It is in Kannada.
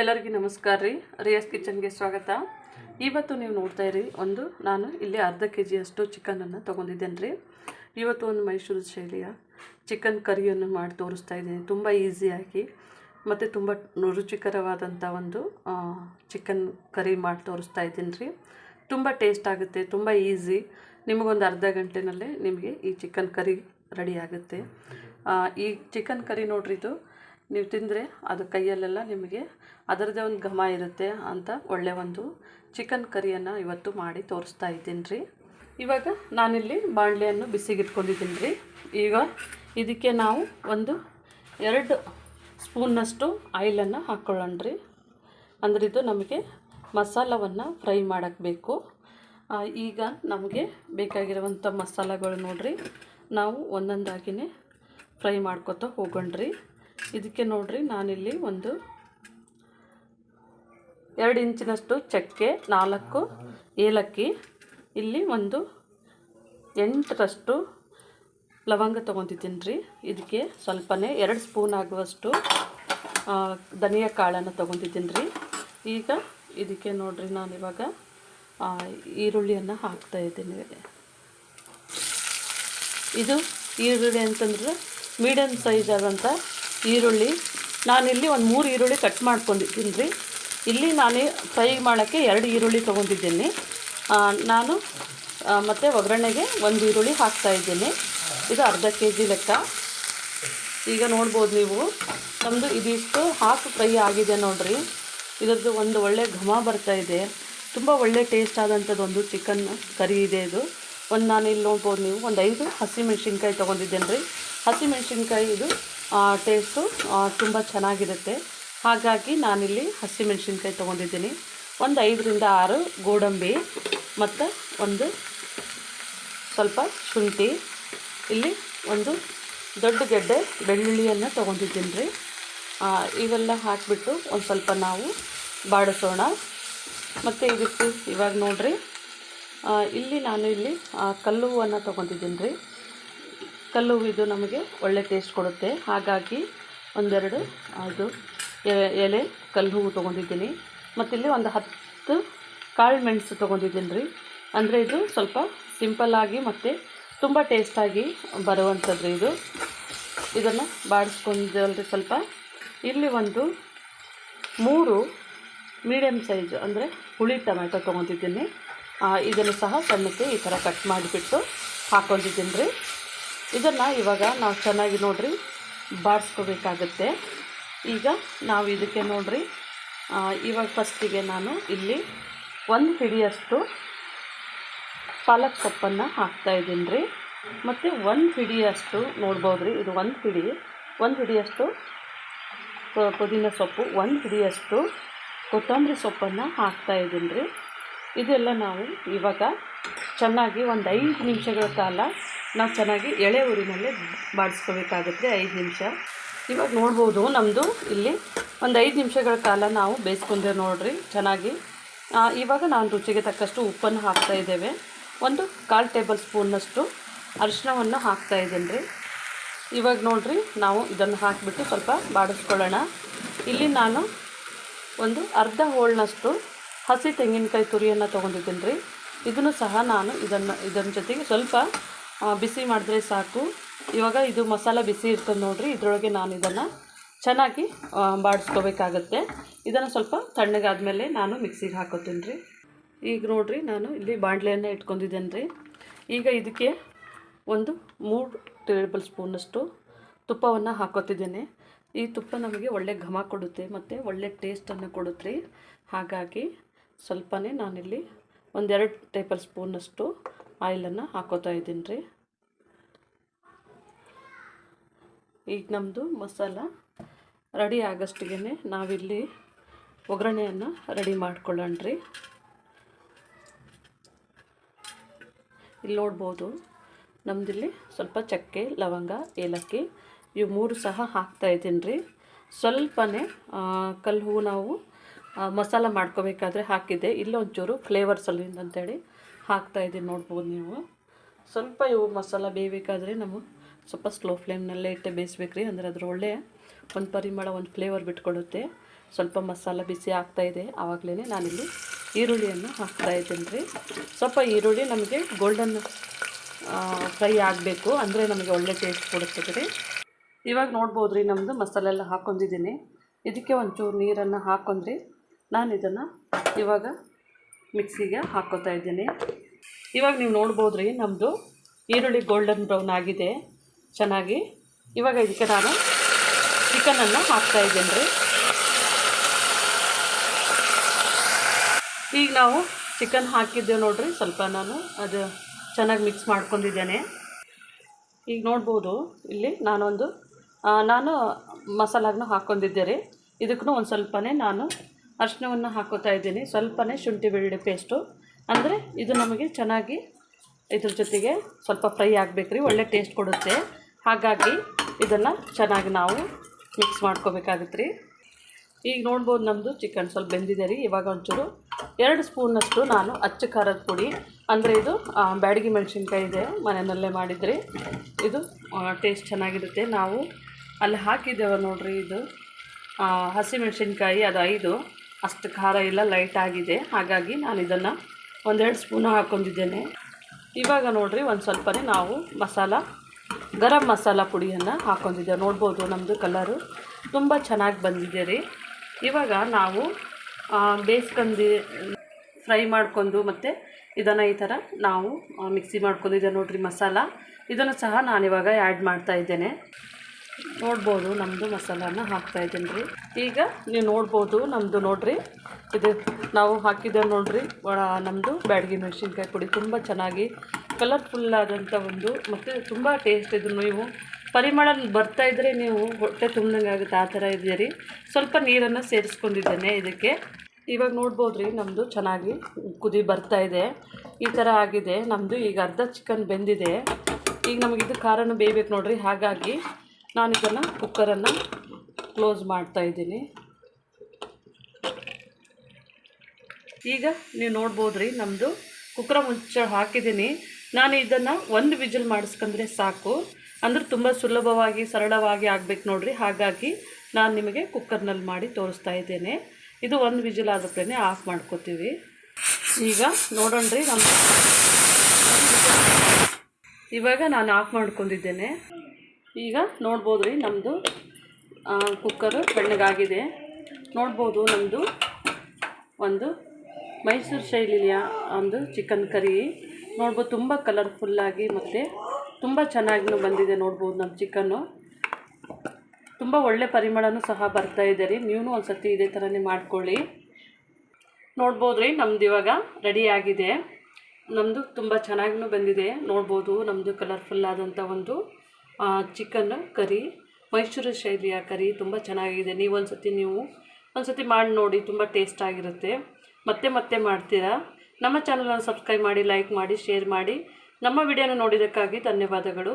ಎಲ್ಲರಿಗೂ ನಮಸ್ಕಾರ ರೀ. ರಿಯಾಸ್ ಕಿಚನ್ಗೆ ಸ್ವಾಗತ. ಇವತ್ತು ನೀವು ನೋಡ್ತಾ ಇರಿ ಒಂದು, ನಾನು ಇಲ್ಲಿ ಅರ್ಧ ಕೆ ಜಿಯಷ್ಟು ಚಿಕನನ್ನು ತೊಗೊಂಡಿದ್ದೇನೆ ರೀ. ಇವತ್ತು ಒಂದು ಮೈಸೂರು ಶೈಲಿಯ ಚಿಕನ್ ಕರಿಯನ್ನು ಮಾಡಿ ತೋರಿಸ್ತಾ ಇದ್ದೀನಿ. ತುಂಬ ಈಸಿಯಾಗಿ ಮತ್ತು ತುಂಬ ರುಚಿಕರವಾದಂಥ ಒಂದು ಚಿಕನ್ ಕರಿ ಮಾಡಿ ತೋರಿಸ್ತಾ ಇದ್ದೀನಿ ರೀ. ತುಂಬ ಟೇಸ್ಟ್ ಆಗುತ್ತೆ, ತುಂಬ ಈಸಿ ನಿಮಗೊಂದು ಅರ್ಧ ಗಂಟೆನಲ್ಲೇ ನಿಮಗೆ ಈ ಚಿಕನ್ ಕರಿ ರೆಡಿ ಆಗುತ್ತೆ. ಈ ಚಿಕನ್ ಕರಿ ನೋಡ್ರಿ ಇದು ನೀವು ತಿಂದರೆ ಅದು ಕೈಯಲ್ಲೆಲ್ಲ ನಿಮಗೆ ಅದರದ್ದೇ ಒಂದು ಘಮ ಇರುತ್ತೆ ಅಂತ ಒಳ್ಳೆಯ ಒಂದು ಚಿಕನ್ ಕರಿಯನ್ನು ಇವತ್ತು ಮಾಡಿ ತೋರಿಸ್ತಾ ಇದ್ದೀನಿ ರೀ. ಇವಾಗ ನಾನಿಲ್ಲಿ ಬಾಣಲೆಯನ್ನು ಬಿಸಿಗಿಟ್ಕೊಂಡಿದ್ದೀನಿ ರೀ. ಈಗ ಇದಕ್ಕೆ ನಾವು ಒಂದು ಎರಡು ಸ್ಪೂನ್ನಷ್ಟು ಆಯಿಲನ್ನು ಹಾಕ್ಕೊಳ್ಳೋಣ ರೀ. ಅಂದರೆ ಇದು ನಮಗೆ ಮಸಾಲವನ್ನು ಫ್ರೈ ಮಾಡೋಕ್ಕೆ ಬೇಕು. ಈಗ ನಮಗೆ ಬೇಕಾಗಿರುವಂಥ ಮಸಾಲಗಳು ನೋಡಿರಿ. ನಾವು ಒಂದೊಂದಾಗಿನೇ ಫ್ರೈ ಮಾಡ್ಕೊತ ಹೋಗೋಣ್ರಿ ಇದಕ್ಕೆ ನೋಡ್ರಿ, ನಾನಿಲ್ಲಿ ಒಂದು ಎರಡು ಇಂಚಿನಷ್ಟು ಚಕ್ಕೆ, ನಾಲ್ಕು ಏಲಕ್ಕಿ, ಇಲ್ಲಿ ಒಂದು ಎಂಟರಷ್ಟು ಲವಂಗ ತೊಗೊತಿದ್ದೀನಿ ರೀ ಇದಕ್ಕೆ ಸ್ವಲ್ಪನೇ ಎರಡು ಸ್ಪೂನ್ ಆಗುವಷ್ಟು ಧನಿಯ ಕಾಳನ್ನು ತೊಗೊತಿದ್ದೀನಿ ರೀ ಈಗ ಇದಕ್ಕೆ ನೋಡ್ರಿ ನಾನು ಇವಾಗ ಈರುಳ್ಳಿಯನ್ನು ಹಾಕ್ತಾ ಇದ್ದೀನಿ. ಇದು ಈರುಳ್ಳಿ ಅಂತಂದರೆ ಮೀಡಿಯಮ್ ಸೈಜ್ ಆದಂಥ ಈರುಳ್ಳಿ. ನಾನಿಲ್ಲಿ ಒಂದು ಮೂರು ಈರುಳ್ಳಿ ಕಟ್ ಮಾಡ್ಕೊಂಡಿದ್ದೀನಿ. ರೀ ಇಲ್ಲಿ ನಾನು ಫ್ರೈ ಮಾಡೋಕ್ಕೆ ಎರಡು ಈರುಳ್ಳಿ ತೊಗೊಂಡಿದ್ದೀನಿ. ನಾನು ಮತ್ತು ಒಗ್ಗರಣೆಗೆ ಒಂದು ಈರುಳ್ಳಿ ಹಾಕ್ತಾ ಇದ್ದೀನಿ. ಇದು ಅರ್ಧ ಕೆ ಜಿ ಲೆಕ್ಕ. ಈಗ ನೋಡ್ಬೋದು ನೀವು. ನಮ್ಮದು ಇದಿಷ್ಟು ಹಾಫ್ ಫ್ರೈ ಆಗಿದೆ ನೋಡಿರಿ. ಇದರದ್ದು ಒಂದು ಒಳ್ಳೆ ಘಮ ಬರ್ತಾ ಇದೆ. ತುಂಬ ಒಳ್ಳೆ ಟೇಸ್ಟ್ ಆದಂಥದ್ದು ಒಂದು ಚಿಕನ್ ಕರಿ ಇದೆ ಇದು. ಒಂದು ನಾನು ಇಲ್ಲಿ ನೋಡ್ಬೋದು ನೀವು, ಒಂದು ಐದು ಹಸಿಮೆಣ್ಸಿನ್ಕಾಯಿ ತೊಗೊಂಡಿದ್ದೇನೆ ರೀ ಹಸಿಮೆಣ್ಸಿನ್ಕಾಯಿ ಇದು ಟೇಸ್ಟು ತುಂಬ ಚೆನ್ನಾಗಿರುತ್ತೆ. ಹಾಗಾಗಿ ನಾನಿಲ್ಲಿ ಹಸಿಮೆಣ್ಸಿನ್ಕಾಯಿ ತೊಗೊಂಡಿದ್ದೀನಿ. ಒಂದು ಐದರಿಂದ ಆರು ಗೋಡಂಬಿ ಮತ್ತು ಒಂದು ಸ್ವಲ್ಪ ಶುಂಠಿ. ಇಲ್ಲಿ ಒಂದು ದೊಡ್ಡ ಗೆಡ್ಡೆ ಬೆಳ್ಳುಳ್ಳಿಯನ್ನು ತೊಗೊಂಡಿದ್ದೀನಿ ರೀ ಇವೆಲ್ಲ ಹಾಕಿಬಿಟ್ಟು ಒಂದು ಸ್ವಲ್ಪ ನಾವು ಬಾಡಿಸೋಣ. ಮತ್ತು ಇದಕ್ಕೆ ಇವಾಗ ನೋಡಿರಿ. ಇಲ್ಲಿ ನಾನು ಇಲ್ಲಿ ಕಲ್ಲುವನ್ನು ತೊಗೊಂಡಿದ್ದೀನಿ ರೀ ಕಲ್ಲು ಇದು ನಮಗೆ ಒಳ್ಳೆ ಟೇಸ್ಟ್ ಕೊಡುತ್ತೆ. ಹಾಗಾಗಿ ಒಂದೆರಡು, ಅದು ಎಲೆ, ಕಲ್ಲು ಹೂವು ತೊಗೊಂಡಿದ್ದೀನಿ. ಮತ್ತಿಲ್ಲಿ ಒಂದು ಹತ್ತು ಕಾಳು ಮೆಣಸು ತೊಗೊಂಡಿದ್ದೀನಿ ರೀ ಅಂದರೆ ಇದು ಸ್ವಲ್ಪ ಸಿಂಪಲ್ಲಾಗಿ ಮತ್ತು ತುಂಬ ಟೇಸ್ಟಾಗಿ ಬರುವಂಥದ್ದು ಇದು. ಇದನ್ನು ಬಾಡಿಸ್ಕೊಂಡಲ್ರಿ ಸ್ವಲ್ಪ. ಇಲ್ಲಿ ಒಂದು ಮೂರು ಮೀಡಿಯಮ್ ಸೈಜ್ ಅಂದರೆ ಹುಳಿ ಟೊಮೆಟೊ ತೊಗೊಂಡಿದ್ದೀನಿ. ಇದನ್ನು ಸಹ ಸಣ್ಣಕ್ಕೆ ಈ ಥರ ಕಟ್ ಮಾಡಿಬಿಟ್ಟು ಹಾಕ್ಕೊಂಡಿದ್ದೀನಿ ರೀ ಇದನ್ನು ಇವಾಗ ನಾವು ಚೆನ್ನಾಗಿ ನೋಡ್ರಿ ಬಾಡಿಸ್ಕೋಬೇಕಾಗತ್ತೆ ಈಗ ನಾವು ಇದಕ್ಕೆ ನೋಡ್ರಿ ಇವಾಗ ಫಸ್ಟಿಗೆ ನಾನು ಇಲ್ಲಿ ಒಂದು ಹಿಡಿಯಷ್ಟು ಪಾಲಕ್ ಸೊಪ್ಪನ್ನು ಹಾಕ್ತಾ ಇದ್ದೀನಿ ರೀ ಮತ್ತು ಒಂದು ಹಿಡಿಯಷ್ಟು ನೋಡ್ಬೋದು ರೀ ಇದು ಒಂದು ಹಿಡಿ, ಒಂದು ಹಿಡಿಯಷ್ಟು ಪುದೀನ ಸೊಪ್ಪು, ಒಂದು ಹಿಡಿಯಷ್ಟು ಕೊತ್ತಂಬರಿ ಸೊಪ್ಪನ್ನು ಹಾಕ್ತಾ ಇದ್ದೀನಿ ರೀ ಇದೆಲ್ಲ ನಾವು ಇವಾಗ ಚೆನ್ನಾಗಿ ಒಂದು ಐದು ನಿಮಿಷಗಳ ಕಾಲ ನಾವು ಚೆನ್ನಾಗಿ ಎಳೆ ಊರಿನಲ್ಲೇ ಬಾಡಿಸ್ಕೋಬೇಕಾಗುತ್ತೆ, ಐದು ನಿಮಿಷ. ಇವಾಗ ನೋಡ್ಬೋದು ನಮ್ಮದು ಇಲ್ಲಿ ಒಂದು ಐದು ನಿಮಿಷಗಳ ಕಾಲ ನಾವು ಬೇಯಿಸ್ಕೊಂಡೆ ನೋಡ್ರಿ, ಚೆನ್ನಾಗಿ. ಇವಾಗ ನಾನು ರುಚಿಗೆ ತಕ್ಕಷ್ಟು ಉಪ್ಪನ್ನು ಹಾಕ್ತಾ ಇದ್ದೇವೆ. ಒಂದು ಕಾಲು ಟೇಬಲ್ ಸ್ಪೂನ್ನಷ್ಟು ಅರಿಶಿನವನ್ನು ಹಾಕ್ತಾ ಇದ್ದೀನಿ ರೀ. ಇವಾಗ ನೋಡ್ರಿ, ನಾವು ಇದನ್ನು ಹಾಕಿಬಿಟ್ಟು ಸ್ವಲ್ಪ ಬಾಡಿಸ್ಕೊಳ್ಳೋಣ. ಇಲ್ಲಿ ನಾನು ಒಂದು ಅರ್ಧ ಹೋಳ್ನಷ್ಟು ಹಸಿ ತೆಂಗಿನಕಾಯಿ ತುರಿಯನ್ನು ತೊಗೊಂಡಿದ್ದೀನಿ ರೀ. ಇದನ್ನು ಸಹ ನಾನು ಇದನ್ನು ಇದರ ಜೊತೆಗೆ ಸ್ವಲ್ಪ ಬಿಸಿ ಮಾಡಿದ್ರೆ ಸಾಕು. ಇವಾಗ ಇದು ಮಸಾಲ ಬಿಸಿ ಇರ್ತದೆ ನೋಡಿರಿ, ಇದರೊಳಗೆ ನಾನು ಇದನ್ನು ಚೆನ್ನಾಗಿ ಬಾಡಿಸ್ಕೋಬೇಕಾಗತ್ತೆ. ಇದನ್ನು ಸ್ವಲ್ಪ ತಣ್ಣಗಾದ್ಮೇಲೆ ನಾನು ಮಿಕ್ಸಿಗೆ ಹಾಕೋತೀನಿ ರೀ ಈಗ ನೋಡಿರಿ, ನಾನು ಇಲ್ಲಿ ಬಾಣಲೆಯನ್ನು ಇಟ್ಕೊಂಡಿದ್ದೇನೆ ರೀ ಈಗ ಇದಕ್ಕೆ ಒಂದು ಮೂರು ಟೇಬಲ್ ಸ್ಪೂನಷ್ಟು ತುಪ್ಪವನ್ನು ಹಾಕೋತಿದ್ದೇನೆ. ಈ ತುಪ್ಪ ನಮಗೆ ಒಳ್ಳೆ ಘಮ ಕೊಡುತ್ತೆ, ಮತ್ತು ಒಳ್ಳೆ ಟೇಸ್ಟನ್ನು ಕೊಡುತ್ತೆ. ಹಾಗಾಗಿ ಸ್ವಲ್ಪನೇ ನಾನಿಲ್ಲಿ ಒಂದೆರಡು ಟೇಬಲ್ ಸ್ಪೂನಷ್ಟು ಆಯಿಲನ್ನು ಹಾಕೋತಾ ಇದ್ದೀನಿ ರೀ. ಈಗ ನಮ್ಮದು ಮಸಾಲ ರೆಡಿ ಆಗಷ್ಟಿಗೆ ನಾವಿಲ್ಲಿ ಒಗ್ಗರಣೆಯನ್ನು ರೆಡಿ ಮಾಡ್ಕೊಳ್ಳೋಣ ರೀ. ಇಲ್ಲಿ ನೋಡ್ಬೋದು, ನಮ್ದಿಲ್ಲಿ ಸ್ವಲ್ಪ ಚಕ್ಕೆ, ಲವಂಗ, ಏಲಕ್ಕಿ ಇವು ಮೂರು ಸಹ ಹಾಕ್ತಾ ಇದ್ದೀನಿ ರೀ. ಸ್ವಲ್ಪನೇ ಕಲ್ಲು ಹೂವು ನಾವು ಮಸಾಲ ಮಾಡ್ಕೋಬೇಕಾದ್ರೆ ಹಾಕಿದ್ದೆ. ಇಲ್ಲೊಂಚೂರು ಫ್ಲೇವರ್ ಅಂತೇಳಿ. ಹಾಕ್ತಾ ಇದ್ದೀನಿ ನೋಡ್ಬೋದು ನೀವು. ಸ್ವಲ್ಪ ಇವು ಮಸಾಲ ಬೇಯಬೇಕಾದ್ರೆ ನಾವು ಸ್ವಲ್ಪ ಸ್ಲೋ ಫ್ಲೇಮ್ನಲ್ಲೇ ಇಟ್ಟೆ ಬೇಯಿಸ್ಬೇಕು ರೀ ಅಂದರೆ ಅದ್ರ ಒಳ್ಳೆ ಒಂದು ಪರಿಮಳ, ಒಂದು ಫ್ಲೇವರ್ ಬಿಟ್ಕೊಡುತ್ತೆ. ಸ್ವಲ್ಪ ಮಸಾಲ ಬಿಸಿ ಆಗ್ತಾ ಇದೆ. ಆವಾಗಲೇ ನಾನಿಲ್ಲಿ ಈರುಳ್ಳಿಯನ್ನು ಹಾಕ್ತಾ ಇದ್ದೀನಿ ರೀ ಸ್ವಲ್ಪ ಈರುಳ್ಳಿ ನಮಗೆ ಗೋಲ್ಡನ್ ಫ್ರೈ ಆಗಬೇಕು. ಅಂದರೆ ನಮಗೆ ಒಳ್ಳೆ ಟೇಸ್ಟ್ ಕೊಡುತ್ತದೆ ರೀ ಇವಾಗ ನೋಡ್ಬೋದು ರೀ ನಮ್ಮದು ಮಸಾಲೆ ಎಲ್ಲ ಹಾಕ್ಕೊಂಡಿದ್ದೀನಿ ಇದಕ್ಕೆ ಒಂಚೂರು ನೀರನ್ನು ಹಾಕ್ಕೊಂಡ್ರಿ ನಾನು ಇದನ್ನು ಇವಾಗ ಮಿಕ್ಸಿಗೆ ಹಾಕ್ಕೊತಾ ಇದ್ದೀನಿ. ಇವಾಗ ನೀವು ನೋಡ್ಬೋದು ರೀ ನಮ್ಮದು ಈರುಳ್ಳಿ ಗೋಲ್ಡನ್ ಬ್ರೌನ್ ಆಗಿದೆ, ಚೆನ್ನಾಗಿ. ಇವಾಗ ಇದಕ್ಕೆ ನಾನು ಚಿಕನನ್ನು ಹಾಕ್ತಾ ಇದ್ದೀನಿ ರೀ ಈಗ ನಾವು ಚಿಕನ್ ಹಾಕಿದ್ದೆ ನೋಡಿರಿ, ಸ್ವಲ್ಪ ನಾನು ಅದು ಚೆನ್ನಾಗಿ ಮಿಕ್ಸ್ ಮಾಡ್ಕೊಂಡಿದ್ದೇನೆ. ಈಗ ನೋಡ್ಬೋದು, ಇಲ್ಲಿ ನಾನೊಂದು ನಾನು ಮಸಾಲಾಗನ್ನ ಹಾಕ್ಕೊಂಡಿದ್ದೆ ರೀ ಇದಕ್ಕೂ ಒಂದು ಸ್ವಲ್ಪನೇ ನಾನು ಅರಿಶಿನವನ್ನು ಹಾಕೋತಾ ಇದ್ದೀನಿ. ಸ್ವಲ್ಪನೇ ಶುಂಠಿ ಬೆಳ್ಳುಳ್ಳಿ ಪೇಸ್ಟು ಅಂದರೆ ಇದು ನಮಗೆ ಚೆನ್ನಾಗಿ ಇದ್ರ ಜೊತೆಗೆ ಸ್ವಲ್ಪ ಫ್ರೈ ಆಗಬೇಕು ಒಳ್ಳೆ ಟೇಸ್ಟ್ ಕೊಡುತ್ತೆ. ಹಾಗಾಗಿ ಇದನ್ನು ಚೆನ್ನಾಗಿ ನಾವು ಮಿಕ್ಸ್ ಮಾಡ್ಕೋಬೇಕಾಗತ್ತೆ ರೀ ಈಗ ನೋಡ್ಬೋದು ನಮ್ಮದು ಚಿಕನ್ ಸ್ವಲ್ಪ ಬೆಂದಿದೆ ರೀ. ಇವಾಗ ಒಂಚೂರು ಎರಡು ಸ್ಪೂನಷ್ಟು ನಾನು ಅಚ್ಚ ಖಾರದ ಪುಡಿ. ಅಂದರೆ ಇದು ಬ್ಯಾಡಗಿ ಮೆಣಸಿನ್ಕಾಯಿ ಇದೆ ಮನೆಯಲ್ಲೇ ಮಾಡಿದ್ರಿ. ಇದು ಟೇಸ್ಟ್ ಚೆನ್ನಾಗಿರುತ್ತೆ. ನಾವು ಅಲ್ಲಿ ಹಾಕಿದ್ದೇವೆ ನೋಡಿರಿ ಇದು. ಹಸಿಮೆಣಸಿನ್ಕಾಯಿ ಅದು ಐದು. ಅಷ್ಟು ಖಾರ ಎಲ್ಲ ಲೈಟ್ ಆಗಿದೆ. ಹಾಗಾಗಿ ನಾನು ಇದನ್ನು ಒಂದೆರಡು ಸ್ಪೂನ್ ಹಾಕ್ಕೊಂಡಿದ್ದೇನೆ ಇವಾಗ ನೋಡಿರಿ ಒಂದು ಸ್ವಲ್ಪನೇ ನಾವು ಮಸಾಲ, ಗರಂ ಮಸಾಲ ಪುಡಿಯನ್ನು ಹಾಕ್ಕೊಂಡಿದ್ದೇವೆ ನೋಡ್ಬೋದು ನಮ್ಮದು ಕಲರು ತುಂಬ ಚೆನ್ನಾಗಿ ಬಂದಿದೆ ರೀ. ಇವಾಗ ನಾವು ಬೇಯಿಸ್ಕೊಂಡು ಫ್ರೈ ಮಾಡ್ಕೊಂಡು ಮತ್ತು ಇದನ್ನು ಈ ಥರ ನಾವು ಮಿಕ್ಸಿ ಮಾಡ್ಕೊಂಡಿದ್ದೆ ನೋಡಿರಿ ಮಸಾಲ. ಇದನ್ನು ಸಹ ನಾನಿವಾಗ ಆ್ಯಡ್ ಮಾಡ್ತಾ ಇದ್ದೇನೆ. ನೋಡ್ಬೋದು ನಮ್ಮದು ಮಸಾಲಾನ ಹಾಕ್ತಾ ಇದ್ದೀನಿ ರೀ. ಈಗ ನೀವು ನೋಡ್ಬೋದು ನಮ್ಮದು ನೋಡ್ರಿ. ಇದು ನಾವು ಹಾಕಿದ್ದೇವೆ ನೋಡ್ರಿ ನಮ್ಮದು ಬ್ಯಾಡಗಿ ಮೆಣಸಿನ್ಕಾಯಿ ಪುಡಿ. ತುಂಬ ಚೆನ್ನಾಗಿ ಕಲರ್ಫುಲ್ ಆದಂಥ ಒಂದು ಮತ್ತು ತುಂಬ ಟೇಸ್ಟ್ ಇದು ನೀವು. ಪರಿಮಳ ಬರ್ತಾ ಇದ್ದರೆ ನೀವು ಹೊಟ್ಟೆ ತುಂಬ್ದಂಗೆ ಆಗುತ್ತೆ, ಆ ಥರ ಇದೆ ರೀ. ಸ್ವಲ್ಪ ನೀರನ್ನು ಸೇರಿಸ್ಕೊಂಡಿದ್ದೇನೆ ಇದಕ್ಕೆ. ಇವಾಗ ನೋಡ್ಬೋದು ರೀ ನಮ್ಮದು ಚೆನ್ನಾಗಿ ಕುದಿ ಬರ್ತಾ ಇದೆ. ಈ ಥರ ಆಗಿದೆ. ನಮ್ಮದು ಈಗ ಅರ್ಧ ಚಿಕನ್ ಬೆಂದಿದೆ. ಈಗ ನಮಗಿದು ಖಾರನೂ ಬೇಯಬೇಕು ನೋಡಿರಿ. ಹಾಗಾಗಿ ನಾನು ಇದನ್ನು ಕುಕ್ಕರನ್ನು ಕ್ಲೋಸ್ ಮಾಡ್ತಾ ಇದ್ದೀನಿ. ಈಗ ನೀವು ನೋಡ್ಬೋದು ರೀ ನಮ್ಮದು ಕುಕ್ಕರ ಮುಚ್ಚ ಹಾಕಿದ್ದೀನಿ. ನಾನು ಇದನ್ನು ಒಂದು ವಿಜಲ್ ಮಾಡಿಸ್ಕೊಂಡ್ರೆ ಸಾಕು. ಅಂದ್ರೆ ತುಂಬ ಸುಲಭವಾಗಿ, ಸರಳವಾಗಿ ಆಗಬೇಕು ನೋಡ್ರಿ. ಹಾಗಾಗಿ ನಾನು ನಿಮಗೆ ಕುಕ್ಕರ್ನಲ್ಲಿ ಮಾಡಿ ತೋರಿಸ್ತಾ ಇದ್ದೇನೆ. ಇದು ಒಂದು ವಿಜಲ್ ಆದಪ್ಪೇ ಆಫ್ ಮಾಡ್ಕೋತೀವಿ. ಈಗ ನೋಡೋಣ್ರಿ ನಮ್ಮ ಇವಾಗ ನಾನು ಆಫ್ ಮಾಡ್ಕೊಂಡಿದ್ದೇನೆ. ಈಗ ನೋಡ್ಬೋದು ರೀ ನಮ್ಮದು ಕುಕ್ಕರು ಬೆಣ್ಣಗಾಗಿದೆ. ನೋಡ್ಬೋದು ನಮ್ಮದು ಒಂದು ಮೈಸೂರು ಶೈಲಿಯ ಒಂದು ಚಿಕನ್ ಕರಿ ನೋಡ್ಬೋದು ತುಂಬ ಕಲರ್ಫುಲ್ಲಾಗಿ ಮತ್ತು ತುಂಬ ಚೆನ್ನಾಗಿ ಬಂದಿದೆ ನೋಡ್ಬೋದು ನಮ್ಮ ಚಿಕನ್ನು ತುಂಬ ಒಳ್ಳೆ ಪರಿಮಳನೂ ಸಹ ಬರ್ತಾ ಇದೆ ರೀ. ನೀವು ಒಂದು ಸತಿ ಇದೇ ಥರನೇ ಮಾಡ್ಕೊಳ್ಳಿ. ನೋಡ್ಬೋದು ರೀ ನಮ್ದು ಇವಾಗ ರೆಡಿಯಾಗಿದೆ ನಮ್ಮದು ತುಂಬ ಚೆನ್ನಾಗಿನೂ ಬಂದಿದೆ. ನೋಡ್ಬೋದು ನಮ್ಮದು ಕಲರ್ಫುಲ್ ಆದಂಥ ಒಂದು ಚಿಕನ್ ಕರಿ ಮೈಸೂರು ಶೈಲಿಯ ಕರಿ ತುಂಬ ಚೆನ್ನಾಗಿದೆ. ನೀವು ಒಂದು ಸತಿ ನೀವು ಒಂದು ಸತಿ ಮಾಡಿ ನೋಡಿ, ತುಂಬ ಟೇಸ್ಟ್ ಆಗಿರುತ್ತೆ. ಮತ್ತೆ ಮತ್ತೆ ಮಾಡ್ತೀರಾ? ನಮ್ಮ ಚಾನಲನ್ನು ಸಬ್ಸ್ಕ್ರೈಬ್ ಮಾಡಿ ಲೈಕ್ ಮಾಡಿ ಶೇರ್ ಮಾಡಿ. ನಮ್ಮ ವಿಡಿಯೋನ ನೋಡಿದ್ದಕ್ಕಾಗಿ ಧನ್ಯವಾದಗಳು.